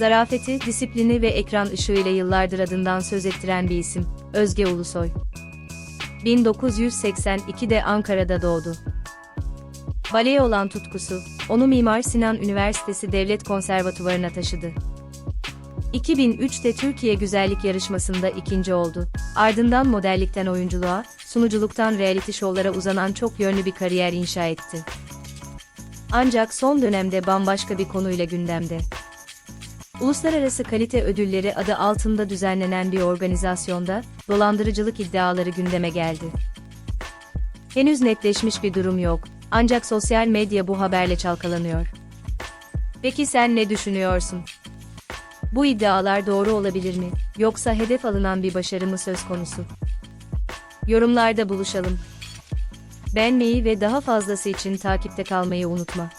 Zarafeti, disiplini ve ekran ışığıyla yıllardır adından söz ettiren bir isim, Özge Ulusoy. 1982'de Ankara'da doğdu. Baleye olan tutkusu, onu Mimar Sinan Üniversitesi Devlet Konservatuvarı'na taşıdı. 2003'te Türkiye Güzellik Yarışması'nda ikinci oldu. Ardından modellikten oyunculuğa, sunuculuktan reality şovlara uzanan çok yönlü bir kariyer inşa etti. Ancak son dönemde bambaşka bir konuyla gündemde. Uluslararası Kalite Ödülleri adı altında düzenlenen bir organizasyonda dolandırıcılık iddiaları gündeme geldi. Henüz netleşmiş bir durum yok, ancak sosyal medya bu haberle çalkalanıyor. Peki sen ne düşünüyorsun? Bu iddialar doğru olabilir mi, yoksa hedef alınan bir başarı mı söz konusu? Yorumlarda buluşalım. Beğenmeyi ve daha fazlası için takipte kalmayı unutma.